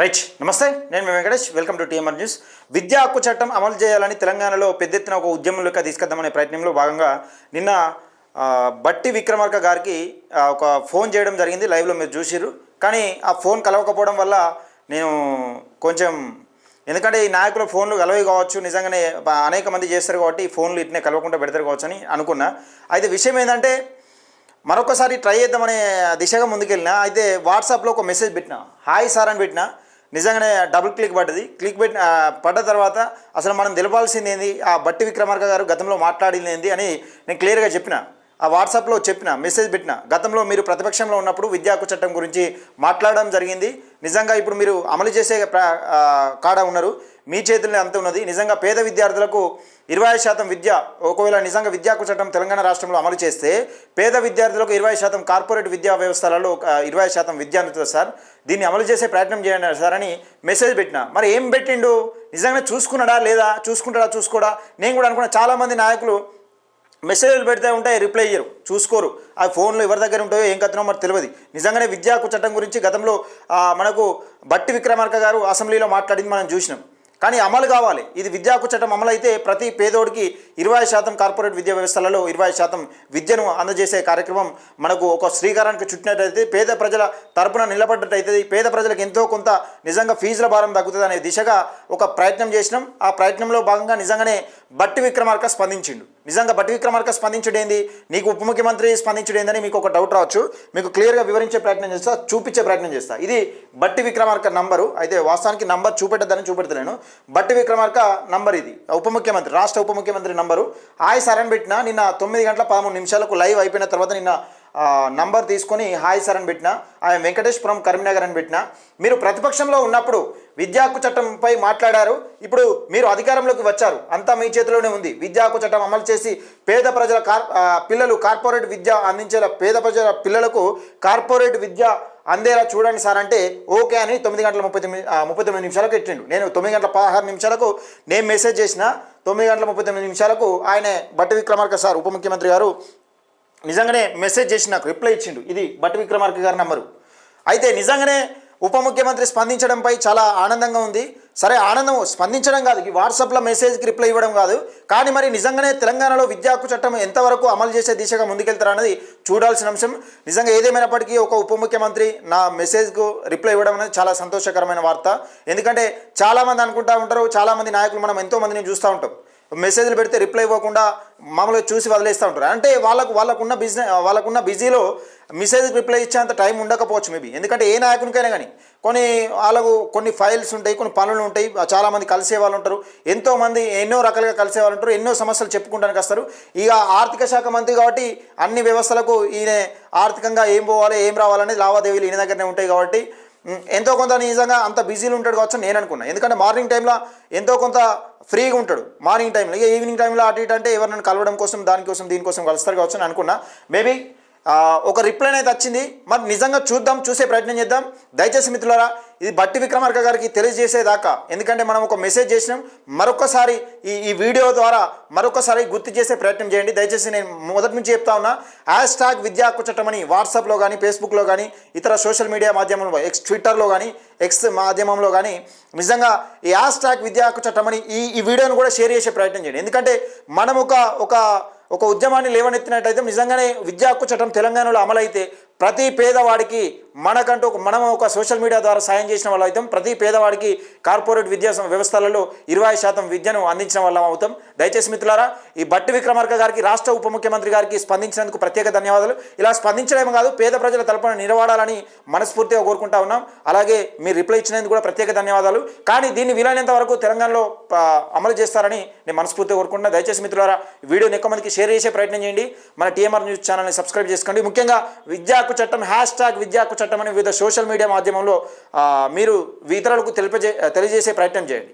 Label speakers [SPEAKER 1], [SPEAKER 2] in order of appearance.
[SPEAKER 1] Right నమస్తే నేను మీ Venkatesh. Welcome to TMR news విద్యా హక్కు చట్టం అమలు చేయాలని తెలంగాణలో పెద్ద ఎత్తున ఒక ఉద్యమంలోకి తీసుకొద్దామనే ప్రయత్నంలో భాగంగా నిన్న బట్టి విక్రమార్క గారికి ఒక ఫోన్ చేయడం జరిగింది. లైవ్లో మీరు చూసిర్రు. కానీ ఆ ఫోన్ కలవకపోవడం వల్ల నేను కొంచెం ఎందుకంటే ఈ నాయకుల ఫోన్లు కలవే కావచ్చు. నిజంగానే అనేక మంది చేస్తారు కాబట్టి ఈ ఫోన్లు ఇట్నే కలవకుండా పెడతారు కావచ్చు అని అనుకున్నా. అయితే విషయం ఏంటంటే మరొకసారి ట్రై చేద్దామనే దిశగా ముందుకెళ్ళిన అయితే వాట్సాప్లో ఒక మెసేజ్ పెట్టిన హాయ్ సార్ అని పెట్టిన నిజంగానే డబుల్ క్లిక్ పడ్డది. క్లిక్ పెట్టిన పడ్డ తర్వాత అసలు మనం తెలపాల్సింది ఏంది? ఆ బట్టి విక్రమార్క గారు గతంలో మాట్లాడింది ఏంది అని నేను క్లియర్గా చెప్పిన. ఆ వాట్సాప్లో చెప్పిన మెసేజ్ పెట్టిన గతంలో మీరు ప్రతిపక్షంలో ఉన్నప్పుడు విద్యా హక్కు చట్టం గురించి మాట్లాడడం జరిగింది. నిజంగా ఇప్పుడు మీరు అమలు చేసే కాడ ఉన్నారు. మీ చేతుల్లో అంత ఉన్నది. నిజంగా పేద విద్యార్థులకు ఇరవై శాతం విద్య ఒకవేళ నిజంగా విద్యా హక్కు చట్టం తెలంగాణ రాష్ట్రంలో అమలు చేస్తే పేద విద్యార్థులకు ఇరవై శాతం కార్పొరేట్ విద్యా వ్యవస్థలలో ఇరవై శాతం విద్య అందుతుంది సార్. దీన్ని అమలు చేసే ప్రయత్నం చేయండి సార్ అని మెసేజ్ పెట్టిన. మరి ఏం పెట్టిండు? నిజంగా చూసుకున్నాడా లేదా? చూసుకుంటాడా? చూసుకోడా? నేను కూడా అనుకున్నా చాలామంది నాయకులు మెసేజ్లు పెడితే ఉంటాయి రిప్లై ఇయ్యరు చూసుకోరు. ఆ ఫోన్లో ఎవరి దగ్గర ఉంటాయో ఏం కథనో మరి తెలియదు. నిజంగానే విద్యా హక్కు చట్టం గురించి గతంలో మనకు బట్టి విక్రమార్క గారు అసెంబ్లీలో మాట్లాడింది మనం చూసినాం. కానీ అమలు కావాలి. ఇది విద్యా హక్కు చట్టం అమలు అయితే ప్రతి పేదోడికి ఇరవై శాతం కార్పొరేట్ విద్యా వ్యవస్థలలో ఇరవై శాతం విద్యను అందజేసే కార్యక్రమం మనకు ఒక శ్రీకారానికి చుట్టినట్టయితే పేద ప్రజల తరపున నిలబడ్డట్టయితే పేద ప్రజలకు ఎంతో కొంత నిజంగా ఫీజుల భారం తగ్గుతుంది అనే దిశగా ఒక ప్రయత్నం చేసినాం. ఆ ప్రయత్నంలో భాగంగా నిజంగానే బట్టి విక్రమార్క స్పందించిండు. నిజంగా బట్టి విక్రమార్క స్పందించుడేంది? నీకు ఉప ముఖ్యమంత్రి స్పందించుడేందని మీకు ఒక డౌట్ రావచ్చు. మీకు క్లియర్గా వివరించే ప్రయత్నం చేస్తా చూపించే ప్రయత్నం చేస్తా. ఇది బట్టి విక్రమార్క నంబరు అయితే వాస్తవానికి నంబర్ చూపెట్టద్దని చూపెడతలేను బట్టి విక్రమార్క నంబర్ ఇది. ఉప ముఖ్యమంత్రి రాష్ట్ర ఉప ముఖ్యమంత్రి నంబరు హాయ్ సరణ పెట్టిన నిన్న తొమ్మిది గంటల పదమూడు నిమిషాలకు లైవ్ అయిపోయిన తర్వాత నిన్న నంబర్ తీసుకొని హాయ్ సార్ అని పెట్టిన ఆయన వెంకటేశ్వరం కరీంనగర్ అని పెట్టిన మీరు ప్రతిపక్షంలో ఉన్నప్పుడు విద్యా హక్కు చట్టంపై మాట్లాడారు ఇప్పుడు మీరు అధికారంలోకి వచ్చారు అంతా మీ చేతిలోనే ఉంది. విద్యా హక్కు చట్టం అమలు చేసి పేద ప్రజల కార్ పిల్లలు కార్పొరేట్ విద్య అందించేలా పేద ప్రజల పిల్లలకు కార్పొరేట్ విద్య అందేలా చూడండి సార్ అంటే ఓకే అని తొమ్మిది గంటల ముప్పై తొమ్మిది ముప్పై తొమ్మిది నిమిషాలకు ఎట్టిండు. నేను తొమ్మిది గంటల పదహారు నిమిషాలకు నేను మెసేజ్ చేసిన తొమ్మిది గంటల ముప్పై తొమ్మిది నిమిషాలకు ఆయన బట్టి విక్రమార్క సార్ ఉప ముఖ్యమంత్రి గారు నిజంగానే మెసేజ్ చేసి నాకు రిప్లై ఇచ్చిండు. ఇది భట్ విక్రమార్క గారి నంబరు అయితే నిజంగానే ఉప ముఖ్యమంత్రి స్పందించడంపై చాలా ఆనందంగా ఉంది. సరే ఆనందం స్పందించడం కాదు. ఈ వాట్సాప్లో మెసేజ్కి రిప్లై ఇవ్వడం కాదు. కానీ మరి నిజంగానే తెలంగాణలో విద్యా హక్కు చట్టం ఎంతవరకు అమలు చేసే దిశగా ముందుకెళ్తారన్నది చూడాల్సిన అంశం. నిజంగా ఏదేమైనప్పటికీ ఒక ఉప ముఖ్యమంత్రి నా మెసేజ్కు రిప్లై ఇవ్వడం అనేది చాలా సంతోషకరమైన వార్త. ఎందుకంటే చాలామంది అనుకుంటా ఉంటారు చాలామంది నాయకులు మనం ఎంతో మందిని చూస్తూ ఉంటాం. మెసేజ్లు పెడితే రిప్లై ఇవ్వకుండా మామూలుగా చూసి వదిలేస్తూ ఉంటారు. అంటే వాళ్ళకు వాళ్ళకున్న బిజినెస్ వాళ్ళకున్న బిజీలో మెసేజ్ రిప్లై ఇచ్చేంత టైం ఉండకపోవచ్చు మేబీ. ఎందుకంటే ఏ నాయకునికైనా కానీ కొన్ని వాళ్ళకు కొన్ని ఫైల్స్ ఉంటాయి కొన్ని పనులు ఉంటాయి. చాలామంది కలిసే వాళ్ళు ఉంటారు. ఎంతోమంది ఎన్నో రకాలుగా కలిసే వాళ్ళు ఉంటారు. ఎన్నో సమస్యలు చెప్పుకుంటానికి వస్తారు. ఇక ఆర్థిక శాఖ మంత్రి కాబట్టి అన్ని వ్యవస్థలకు ఈయన ఆర్థికంగా ఏం పోవాలి ఏం రావాలనేది లావాదేవీలు ఈయన దగ్గరనే ఉంటాయి కాబట్టి ఎంతో కొంత నిజంగా అంత బిజీలు ఉంటాడు కావచ్చు నేను అనుకున్నా. ఎందుకంటే మార్నింగ్ టైంలో ఎంతో కొంత ఫ్రీగా ఉంటాడు. మార్నింగ్ టైంలో ఇక ఈవినింగ్ టైంలో అటు ఇటు అంటే ఎవరినైనా కలవడం కోసం దానికోసం దీనికోసం కలుస్తారు కావచ్చు అని అనుకున్నా. మేబీ ఒక రిప్లై అయితే వచ్చింది. మరి నిజంగా చూద్దాం చూసే ప్రయత్నం చేద్దాం. దయచేసి మిత్రులారా ఇది బట్టి విక్రమార్క గారికి తెలియజేసేదాకా. ఎందుకంటే మనం ఒక మెసేజ్ చేసినాం. మరొకసారి ఈ ఈ వీడియో ద్వారా మరొకసారి గుర్తు చేసే ప్రయత్నం చేయండి. దయచేసి నేను మొదటి నుంచి చెప్తా ఉన్నా హ్యాష్ ట్యాగ్ విద్యా హక్కు అని వాట్సాప్లో కానీ ఫేస్బుక్లో కానీ ఇతర సోషల్ మీడియా మాధ్యమంలో ఎక్స్ ట్విట్టర్లో కానీ ఎక్స్ మాధ్యమంలో కానీ నిజంగా ఈ హ్యాష్ ట్యాగ్ విద్యా హక్కు అని ఈ ఈ వీడియోను కూడా షేర్ చేసే ప్రయత్నం చేయండి. ఎందుకంటే మనం ఒక ఒక ఒక ఉద్యమాన్ని లేవనెత్తినట్టయితే నిజంగానే విద్యా హక్కు చట్టం తెలంగాణలో అమలైతే ప్రతి పేదవాడికి మనకంటూ మనం ఒక సోషల్ మీడియా ద్వారా సాయం చేసిన వాళ్ళు అవుతాం. ప్రతి పేదవాడికి కార్పొరేట్ విద్యా సం- వ్యవస్థలలో ఇరవై శాతం విద్యను అందించిన వాళ్ళం అవుతాం. దయచేసి మిత్రులారా ఈ బట్టి విక్రమార్క గారికి రాష్ట్ర ఉప ముఖ్యమంత్రి గారికి స్పందించినందుకు ప్రత్యేక ధన్యవాదాలు. ఇలా స్పందించడమే కాదు పేద ప్రజల తలపన నిలబడాలని మనస్ఫూర్తిగా కోరుకుంటా ఉన్నాం. అలాగే మీరు రిప్లై ఇచ్చినందుకు కూడా ప్రత్యేక ధన్యవాదాలు. కానీ దీన్ని వీలైనంత వరకు తెలంగాణలో అమలు చేస్తారని నేను మనస్ఫూర్తిగా కోరుకుంటున్నా. దయచేసి మిత్రులారా వీడియోని ఎక్కువ మందికి షేర్ చేసే ప్రయత్నం చేయండి. మన టీఎంఆర్ న్యూస్ ఛానల్ని సబ్స్క్రైబ్ చేసుకోండి. ముఖ్యంగా విద్యా విద్యాకు చట్టం హ్యాష్ ట్యాగ్ విద్యా చట్టం అని వివిధ సోషల్ మీడియా మాధ్యమంలో మీరు ఇతరులకు తెలిపజే తెలియజేసే ప్రయత్నం చేయండి.